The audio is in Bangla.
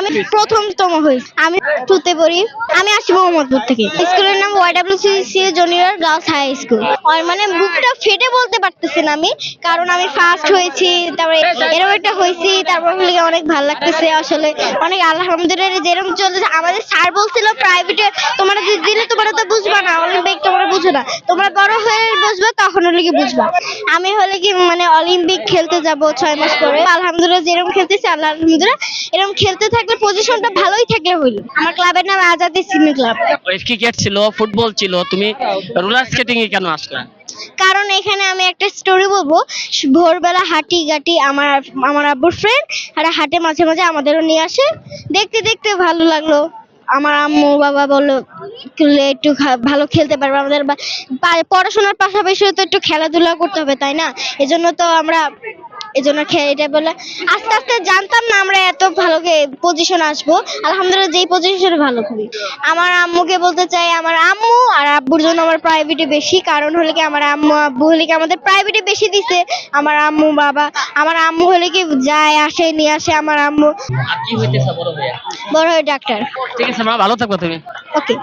আমি প্রথমতম হয়েছি। আমি টুতে পড়ি। আমি আসি মোহাম্মদপুর থেকে। স্কুলের নাম YWC junior girls high school আর মানে বুকটা ফেটে বলতে পারতেছি না আমি, কারণ আমি ফার্স্ট হয়েছি, তারপরে এরকম একটা হয়েছি, তারপর হলে অনেক ভালো লাগতেছে। আসলে অনেক আলহামদুলিল্লাহ যেরকম চলতেছে। আমাদের স্যার বলছিল প্রাইভেটে তোমরা দিলে তোমরা তো বুঝবা না তোমরা বুঝো না তোমরা বড় হয়ে বুঝবা তখন হলে কি বুঝবা? আমি হলে কি মানে অলিম্পিক খেলতে যাব ছয় মাস পরে? আলহামদুলিল্লাহ যেরকম খেলতেছি আল্লাহ আলহামদুলিল্লাহ। এরকম খেলতে থাকলে পজিশনটা ভালোই থাকলে হইল। আমার ক্লাবের নাম আজাদি সিমি ক্লাব ক্রিকেট ছিল ফুটবল ছিল তুমি রোলার স্কেটিং এ কেন আসলা? কারণ এখানে আমি একটা স্টোরি বলব। ভোরবেলা হাঁটি গাটি আমার আমার আব্বুর ফ্রেন্ড আর হাটে মাঝে মাঝে আমাদেরও নিয়ে আসে। দেখতে দেখতে ভালো লাগল। আমার আম্মু, বাবা বলল একটু ভালো খেলতে পারবে আমাদের পড়াশোনার পাশাপাশি তো একটু খেলাধুলা করতে হবে, তাই না? এজন্য তো আমরা এজন্য এটা বলে আস্তে আস্তে জানতাম না আমরা এত ভালো পজিশন আসব। আলহামদুলিল্লাহ যেই পজিশনে ভালো করি আমার আম্মুকে বলতে চাই আমার আম্মু আর আব্বুর জন্য আমার প্রাইভেটে বেশি কারণ হলে কি আমার আম্মু আব্বু হলে কি আমাদের প্রাইভেটে বেশি দিছে। আমার আম্মু বাবা আমার আম্মু হলে কি যায় আসে নিয়ে আসে আমার আম্মু। আর কি হইতেছে বড় হয়ে বড় ডাক্তার ঠিক আছে মা ভালো থাকো তুমি। ওকে